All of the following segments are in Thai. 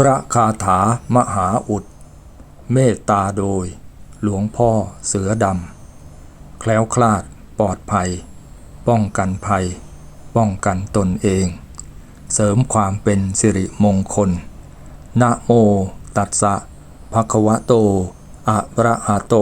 พระคาถามหาอุด เมตตาโดย หลวงพ่อเสือดำ แคล้วคลาดปลอดภัย ป้องกันภัย ป้องกันตนเอง เสริมความเป็นสิริมงคล นะโมตัสสะภะคะวะโต อะระหะโต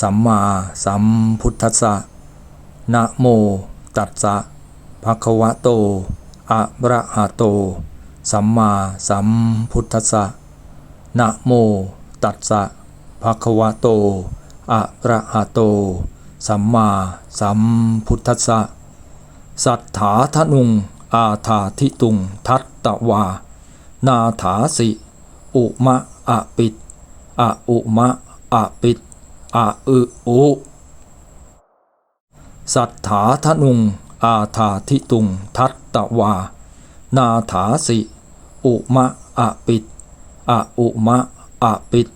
สัมมาสัมพุทธัสสะ นะโมตัสสะภะคะวะโต อะระหะโต สัมมาสัมพุทธัสสะนะโมตัสสะภะคะวะโต อะระหะโต สัมมาสัมพุทธัสสะ สัทธาทนุง อาธาทิตุง ทัตตวา นาถาสิ อุมะอะปิดอะอุมะอะปิดอะอึอุ สัทธาทนุง อาธาทิตุง ทัตตวา นาถาสิ อุมะอะปิดอะอุมะอะปิด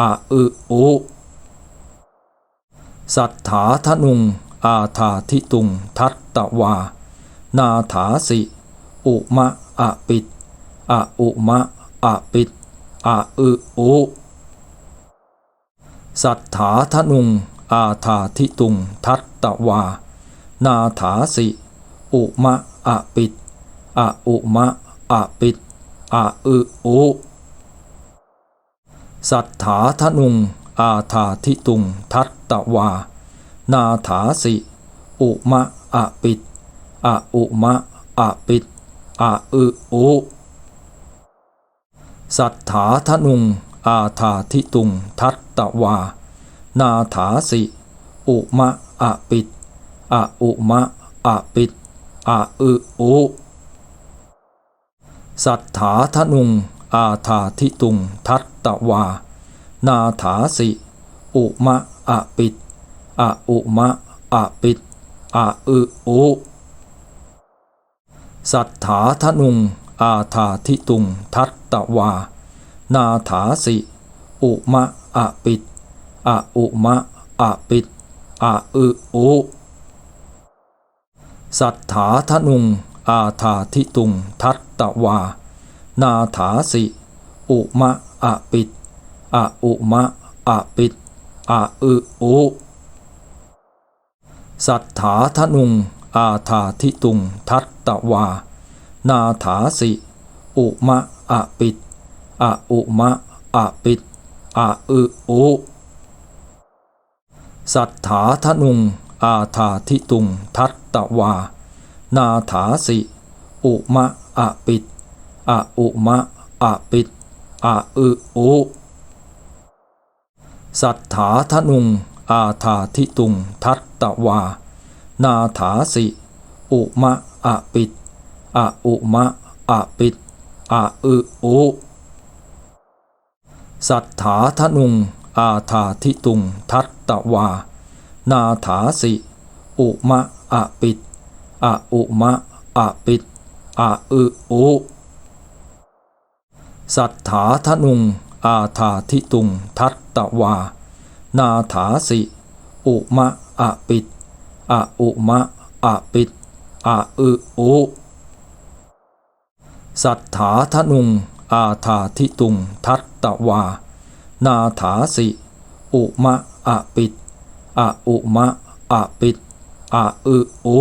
อะอึอุสัทธาทนุง อาธาทิตุง ทัตตวา นาถาสิ อุมะอะปิดอะอุมะอะปิดอะอึอุสัทธาทนุง อาธาทิตุง ทัตตวา นาถาสิ อุมะอะปิดอะอุมะอะปิด อะอึอุสัทธาทนุง อาธาทิตุง ทัตตวา นาถาสิ อุมะอะปิดอะอุมะอะปิดอะอึอุสัทธาทนุง อาธาทิตุง ทัตตวา นาถาสิ อุมะอะปิดอะอุมะอะปิดอะอึอุ สัทธาทนุง อาธาทิตุง ทัตตวา นาถาสิ อุมะอะปิดอะอุมะอะปิดอะอึอุ สัทธาทนุง อาธาทิตุง ทัตตวา นาถาสิ อุมะอะปิดอะอุมะอะปิดอะอึอุ สัทธาทนุง อาธาทิตุงทัตตวา นาถาสิ อุมะอะปิดอะอุมะอะปิดอะอึอุสัทธาทนุง อาธาทิตุงทัตตวา นาถาสิ อุมะอะปิดอะอุมะอะปิดอะอึอุสัทธาทนุง อาธาทิตุงทัตตวา นาถาสิ อุมะอะปิดอะอุมะอะปิดอะอึอุ สัทธาทนุง อาธาทิตุง ทัตตวา นาถาสิ อุมะอะปิดอะอุมะอะปิดอะอึอุ สัทธาทนุง อาธาทิตุง ทัตตวา นาถาสิ อุมะอะปิด อะอุมะอะปิดอะอึอุ สัทธาทนุง อาธาทิตุง ทัตตวา นาถาสิ อุมะอะปิดอะอุมะอะปิดอะอึอุ สัทธาทนุง อาธาทิตุง ทัตตวา นาถาสิ อุมะอะปิดอะอุมะอะปิดอะอึอุ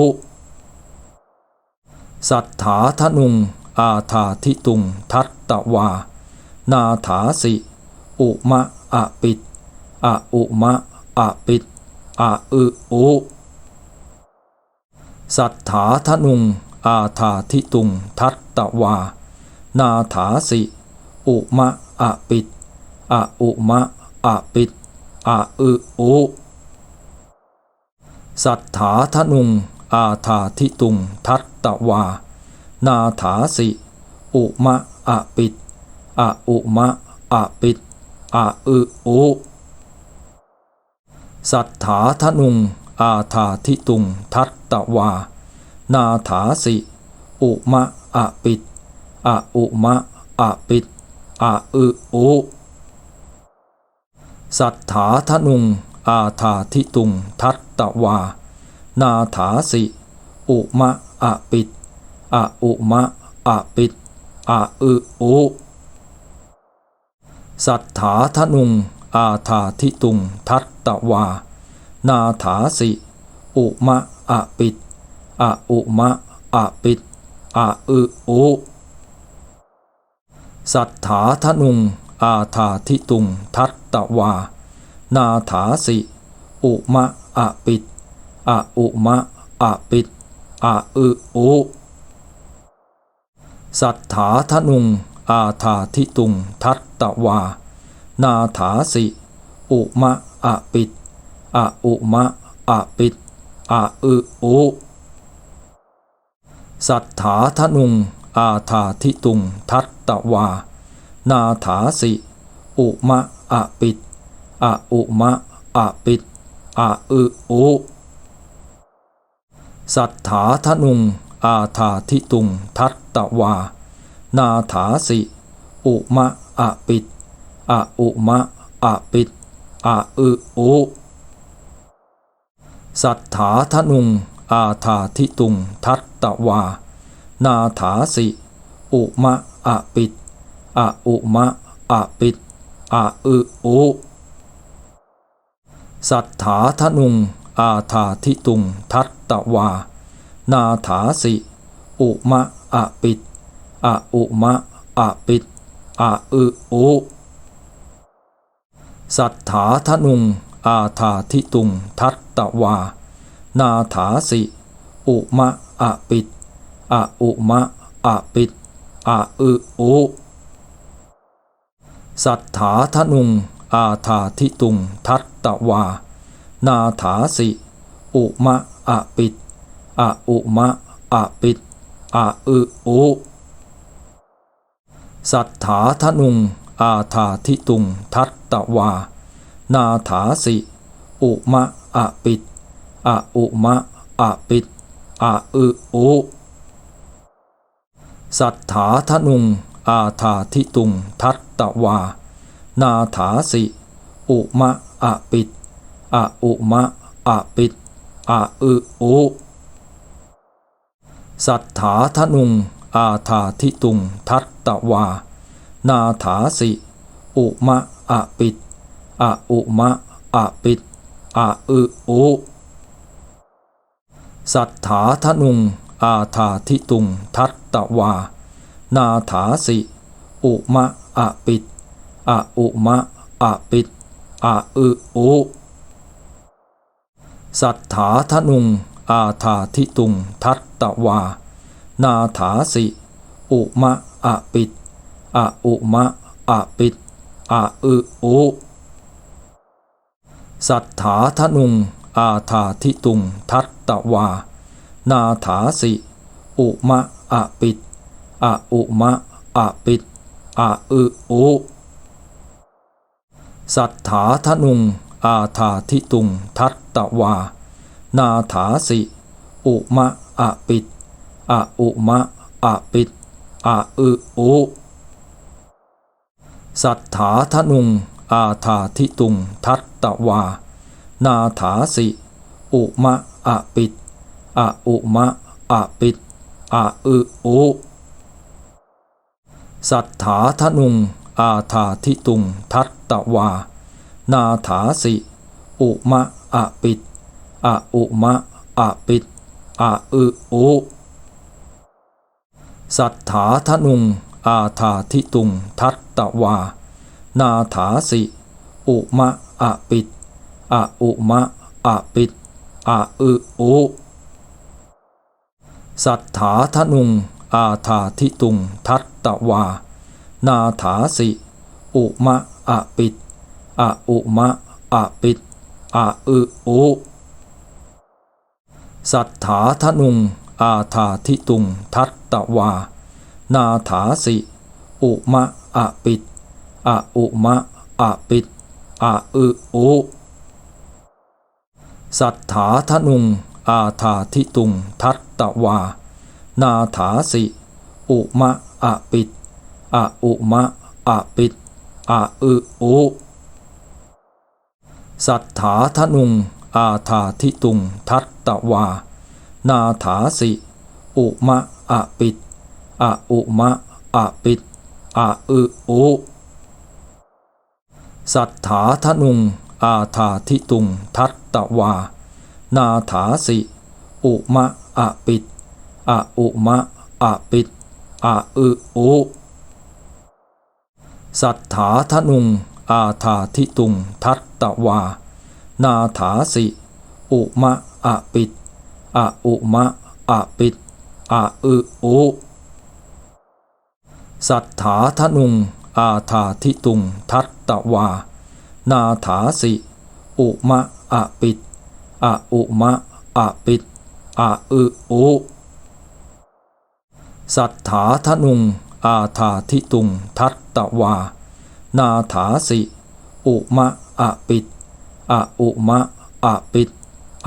สัทธาทนุง อาธาทิตุง ทัตตวา นาถาสิ อุมะอะปิดอะอุมะอะปิดอะอึอุสัทธาทนุง อาธาทิตุง ทัตตวา นาถาสิ อุมะอะปิดอะอุมะอะปิดอะอึอุสัทธาทนุง อาธาทิตุงทัตตวา นาถาสิ อุมะอะปิดอะอุมะอะปิดอะอึอุ สัทธาทนุง อาธาทิตุงทัตตวา นาถาสิ อุมะอะปิดอะอุมะอะปิดอะอึอุสัทธาทนุง อาธาทิตุงทัตตวา นาถาสิ อุมะอะปิดอะอุมะอะปิดอะอึอุ สัทธาทนุง อาธาทิตุง ทัตตวา นาถาสิ อุมะอะปิดอะอุมะอะปิดอะอึอุ สัทธาทนุง อาธาทิตุง ทัตตวา นาถาสิ อุมะอะปิด อะอุมะอะปิดอะอึอุ สัทธาทนุง อาธาทิตุง ทัตตวา นาถาสิ อุมะอะปิดอะอุมะอะปิดอะอึอุ สัทธาทนุง อาธาทิตุง ทัตตวา นาถาสิ อุมะอะปิดอะอุมะอะปิดอะอึอุ สัทธาทนุง อาธาทิตุง ทัตตวา นาถาสิ อุมะอะปิดอะอุมะอะปิดอะอึอุสัทธาทนุง อาธาทิตุง ทัตตวา นาถาสิ อุมะอะปิดอะอุมะอะปิดอะอึอุสัทธาทนุง อาธาทิตุง ทัต ตวา นาถาสิ อุมะอะปิดอะอุมะอะปิดอะอึอุสัทธาทนุง อาธาทิตุง ทัตตวา นาถาสิ อุมะอะปิดอะอุมะอะปิดอะอึอุสัทธาทนุง อาธาทิตุง ทัตตวา นาถาสิ อุมะ อะปิดอะอุมะอะปิดอะอึอุ สัทธาทนุง อาธาทิตุง ทัตตวา นาถาสิ อุมะอะปิดอะอุมะอะปิดอะอึอุ สัทธาทนุง อาธาทิตุง ทัตตวา นาถาสิ อุมะอะปิดอะอุมะอะปิด อะอึอุ สัทธาทนุง อาธาทิตุง ทัตตวา นาถาสิ อุมะอะปิดอะอุมะอะปิดอะอึอุ สัทธาทนุง อาธาทิตุง ทัตตวา นาถาสิ อุมะอะปิดอะอุมะอะปิดอะอึอุ สัทธาทนุง อาธาทิตุง ทัตตวา นาถาสิ อุมะอะปิดอะอุมะอะปิดอะอึอุสัทธาทนุง อาธาทิตุง ทัตตวา นาถาสิ อุมะอะปิดอะอุมะอะปิดอะอึอุสัทธาทนุง อาธาทิตุงทัตตวา นาถาสิ อุมะอะปิดอะอุมะอะปิดอะอึอุ สัทธาทนุง อาธาทิตุงทัตตวา นาถาสิ อุมะอะปิดอะอุมะอะปิดอะอึอุ สัทธาทนุง อาธาทิตุงทัตตวา นาถาสิ อุมะอะปิดอะอุมะอะปิดอะอึอุสัทธาทนุง อาธาทิตุง ทัตตวา นาถาสิ อุมะอะปิดอะอุมะอะปิดอะอึอุสัทธาทนุง อาธาทิตุง ทัตตวา นาถาสิ อุมะอะปิด อะอุมะอะปิดอะอึอุ สัทธาทนุง อาธาทิตุง ทัตตวา นาถาสิ อุมะอะปิดอะอุมะอะปิดอะอึอุ สัทธาทนุง อาธาทิตุง ทัตตวา นาถาสิ อุมะอะปิดอะอุมะอะปิดอะอึอุ สัทธาทนุง อาธาทิตุง ทัตตวา นาถาสิ อุมะอะปิดอะอุมะอะปิดอะอึอุสัทธาทนุง อาธาทิตุง ทัตตวา นาถาสิ อุมะอะปิดอะอุมะอะปิดอะอึอุสัทธาทนุง อาธาทิตุงทัตตวา นาถาสิ อุมะอะปิดอะอุมะอะปิดอะอึอุสัทธาทนุง อาธาทิตุงทัตตวา นาถาสิ อุมะอะปิดอะอุมะอะปิดอะอึอุสัทธาทนุง อาธาทิตุงทัตตวา นาถาสิ อุมะอะปิดอะอุมะอะปิด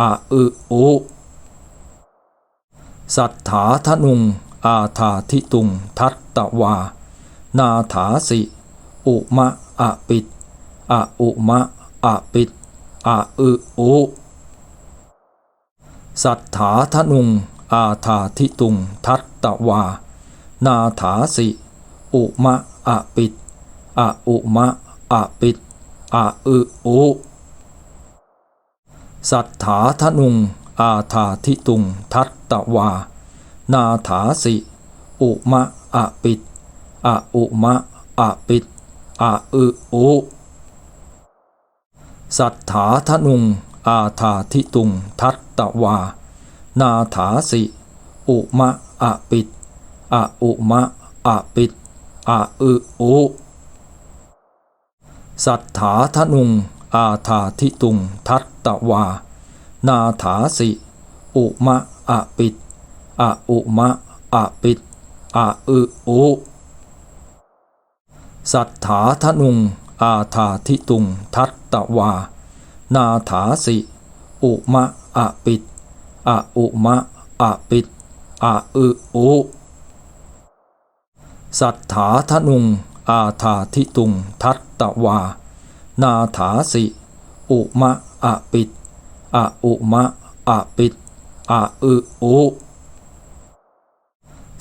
อะอึอุ สัทธาทนุง อาธาทิตุง ทัตตวา นาถาสิ อุมะอะปิดอะอุมะอะปิดอะอึอุ สัทธาทนุง อาธาทิตุง ทัตตวา นาถาสิ อุมะอะปิด อะอุมะอะปิดอะอึอุสัทธาทนุง อาธาทิตุง ทัตตวา นาถาสิ อุมะอะปิดอะอุมะอะปิดอะอึอุสัทธาทนุง อาธาทิตุง ทัตตวา นาถาสิ อุมะอะปิดอะอุมะอะปิดอะอึอุ สัทธาทนุง อาธาทิตุง ทัตตวา นาถาสิ อุมะอะปิดอะอุมะอะปิดอะอึอุสัทธาทนุง อาธาทิตุง ทัตตวา นาถาสิ อุมะอะปิดอะอุมะอะปิดอะอึอุสัทธาทนุง อาธาทิตุงทัตตวา นาถาสิ อุมะอะปิดอะอุมะอะปิดอะอึอุ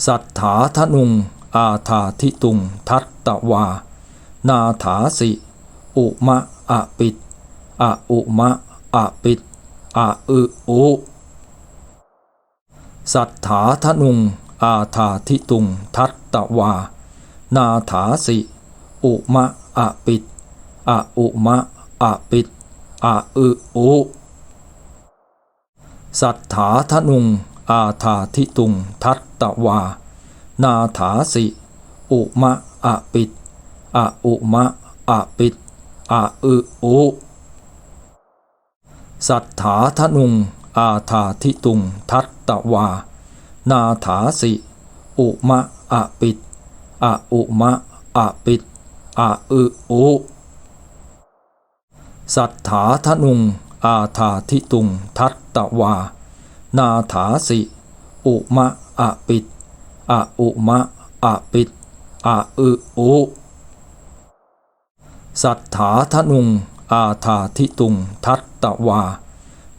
สัทธาทนุง อาธาทิตุงทัตตวา นาถาสิ อุมะอะปิดอะอุมะอะปิดอะอึอุสัทธาทนุง อาธาทิตุงทัตตวา นาถาสิ อุมะอะปิดอะอุมะอะปิดอะอึอุสัทธาทนุง อาธาทิตุง ทัตตวา นาถาสิ อุมะอะปิดอะอุมะอะปิดอะอึอุสัทธาทนุง อาธาทิตุง ทัตตวา นาถาสิ อุมะอะปิด อะอุมะอะปิดอะอึอุ สัทธาทนุง อาธาทิตุง ทัตตวา นาถาสิ อุมะอะปิดอะอุมะอะปิดอะอึอุ สัทธาทนุง อาธาทิตุง ทัตตวา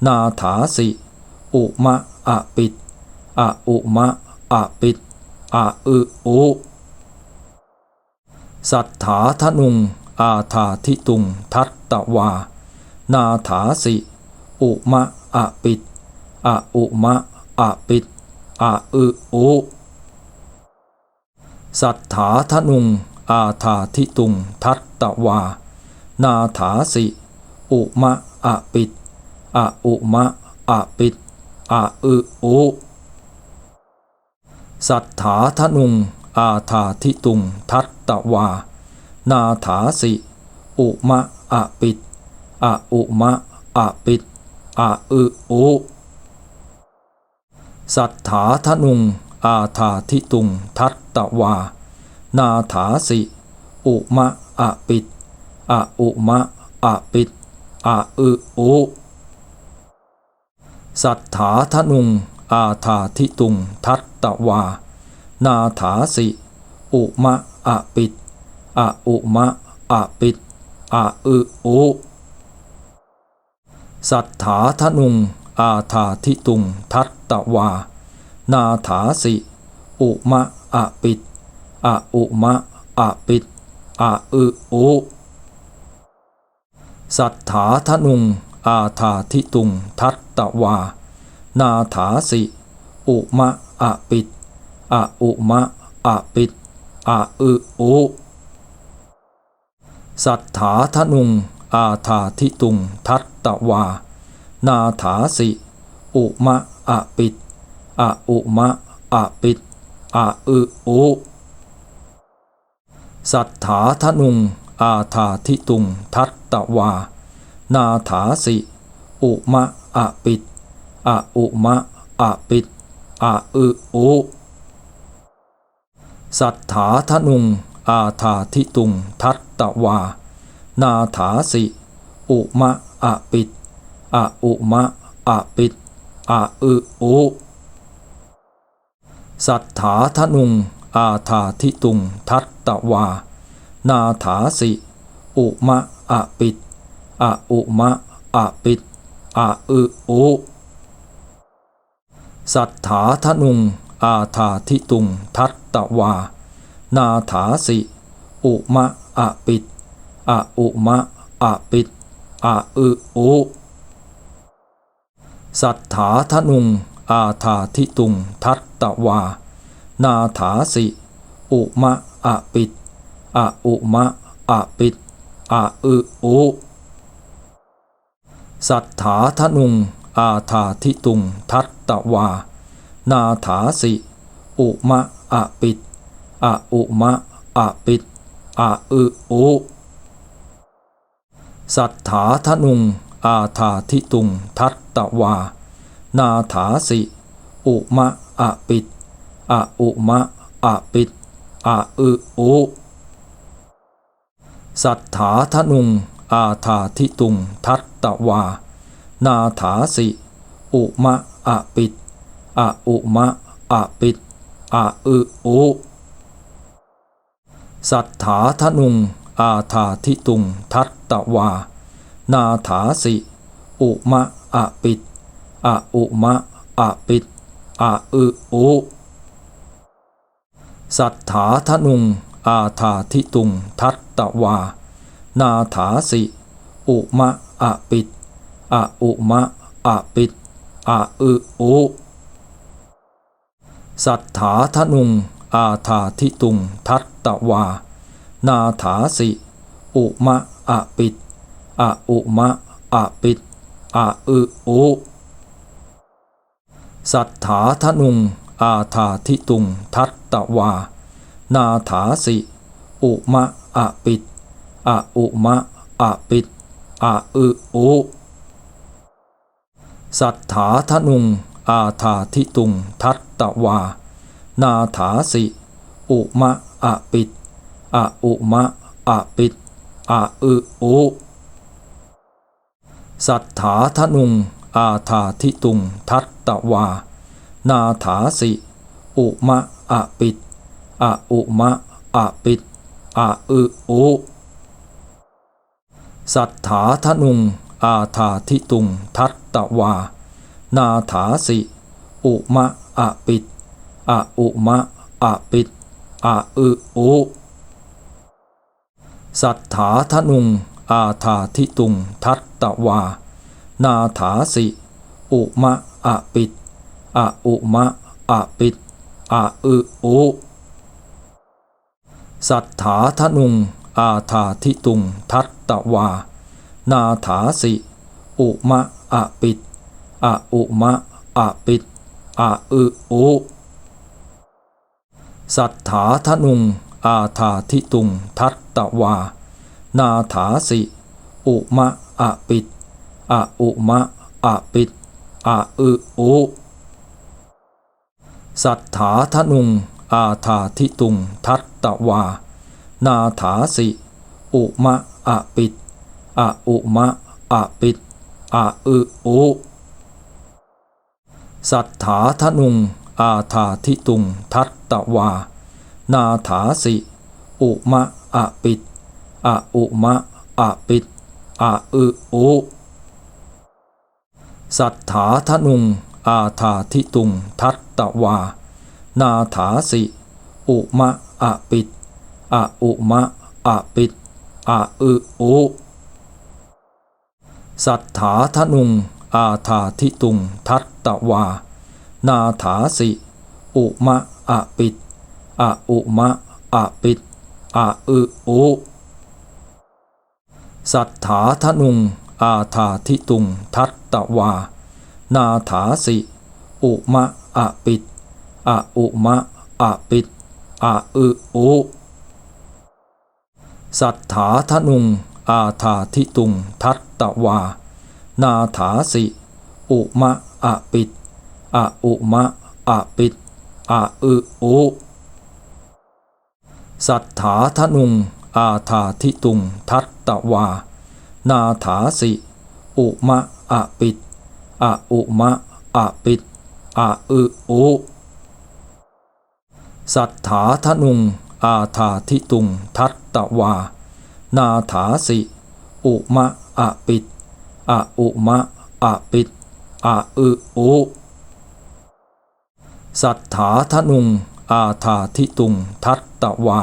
นาถาสิ อุมะอะปิดอะอุมะอะปิดอะอึอุ สัทธาทนุง อาธาทิตุง ทัตตวา นาถาสิ อุมะอะปิดอะอุมะอะปิดอะอึอุสัทธาทนุง อาธาทิตุง ทัตตวา นาถาสิ อุมะอะปิดอะอุมะอะปิดอะอึอุสัทธาทนุง อาธาทิตุง ทัต ตวา นาถาสิ อุมะอะปิดอะอุมะอะปิดอะอึอุ สัทธาทนุง อาธาทิตุง ทัตตวา นาถาสิ อุมะอะปิดอะอุมะอะปิดอะอึอุ สัทธาทนุง อาธาทิตุง ทัตตวา นาถาสิ อุมะ อะปิดอะอุมะอะปิดอะอึอุสัทธาทนุง อาธาทิตุง ทัตตวา นาถาสิ อุมะอะปิดอะอุมะอะปิดอะอึอุสัทธาทนุง อาธาทิตุง ทัตตวา นาถาสิ อุมะอะปิดอะอุมะอะปิด อะอึอุสัทธาทนุง อาธาทิตุง ทัตตวา นาถาสิ อุมะอะปิดอะอุมะอะปิดอะอึอุสัทธาทนุง อาธาทิตุง ทัตตวา นาถาสิ อุมะอะปิดอะอุมะอะปิดอะอึอุ สัทธาทนุง อาธาทิตุง ทัตตวา นาถาสิ อุมะอะปิดอะอุมะอะปิดอะอึอุสัทธาทนุง อาธาทิตุง ทัตตวา นาถาสิ อุมะอะปิดอะอุมะอะปิดอะอึอุสัทธาทนุง อาธาทิตุงทัตตวา นาถาสิ อุมะอะปิดอะอุมะอะปิดอะอึอุสัทธาทนุง อาธาทิตุงทัตตวา นาถาสิ อุมะอะปิดอะอุมะอะปิดอะอึอุสัทธาทนุง อาธาทิตุงทัตตวา นาถาสิ อุมะอะปิดอะอุมะอะปิดอะอึอุสัทธาทนุง อาธาทิตุง ทัตตวา นาถาสิ อุมะอะปิดอะอุมะอะปิดอะอึอุสัทธาทนุง อาธาทิตุง ทัตตวา นาถาสิ อุมะอะปิด อะอุมะอะปิดอะอึอุสัทธาทนุง อาธาทิตุง ทัตตวา นาถาสิ อุมะอะปิดอะอุมะอะปิดอะอึอุสัทธาทนุง อาธาทิตุง ทัตตวา นาถาสิ อุมะอะปิดอะอุมะอะปิดอะอึอุ สัทธาทนุง อาธาทิตุง ทัตตวา นาถาสิ อุมะอะปิดอะอุมะอะปิดอะอึอุสัทธาทนุง อาธาทิตุง ทัตตวา นาถาสิ อุมะอะปิดอะอุมะอะปิดอะอึอุสัทธาทนุง อาธาทิตุงทัตตวา นาถาสิ อุมะอะปิดอะอุมะอะปิดอะอึอุ สัทธาทนุง อาธาทิตุงทัตตวา นาถาสิ อุมะอะปิดอะอุมะอะปิดอะอึอุ สัทธาทนุง อาธาทิตุงทัตตวา นาถาสิ อุมะอะปิดอะอุมะอะปิดอะอึอุสัทธาทนุง อาธาทิตุง ทัตตวา นาถาสิ อุมะอะปิดอะอุมะอะปิดอะอึอุสัทธาทนุง อาธาทิตุง ทัตตวา นาถาสิ อุมะอะปิด อะอุมะอะปิดอะอึอุ สัทธาทนุง อาธาทิตุง ทัตตวา นาถาสิ อุมะอะปิดอะอุมะอะปิดอะอึอุ สัทธาทนุง อาธาทิตุง ทัตตวา นาถาสิ อุมะอะปิดอะอุมะอะปิดอะอึอุ สัทธาทนุง อาธาทิตุง ทัตตวา นาถาสิ อุมะอะปิดอะอุมะอะปิดอะอึอุสัทธาทนุง อาธาทิตุง ทัตตวา นาถาสิ อุมะอะปิดอะอุมะอะปิดอะอึอุสัทธาทนุง อาธาทิตุงทัตตวา นาถาสิ อุมะอะปิดอะอุมะอะปิดอะอึอุ สัทธาทนุง อาธาทิตุงทัตตวา นาถาสิ อุมะอะปิดอะอุมะอะปิดอะอึอุสัทธาทนุง อาธาทิตุงทัตตวา นาถาสิ อุมะอะปิดอะอุมะอะปิดอะอึอุ สัทธาทนุง อาธาทิตุง ทัตตวา นาถาสิ อุมะอะปิดอะอุมะอะปิดอะอึอุ สัทธาทนุง อาธาทิตุง ทัตตวา นาถาสิ อุมะอะปิด อะอุมะอะปิดอะอึอุสัทธาทนุง อาธาทิตุง ทัตตวา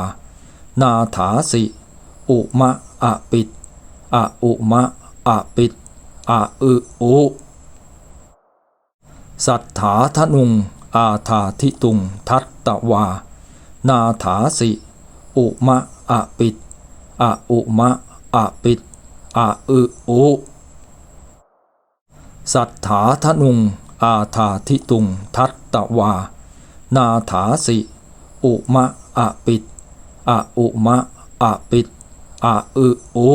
นาถาสิ อุมะอะปิดอะอุมะอะปิดอะอึอุสัทธาทนุง อาธาทิตุง ทัตตวา นาถาสิ อุมะอะปิดอะอุมะอะปิดอะอึอุ สัทธาทนุง อาธาทิตุง ทัตตวา นาถาสิ อุมะอะปิดอะอุมะอะปิดอะอึอุ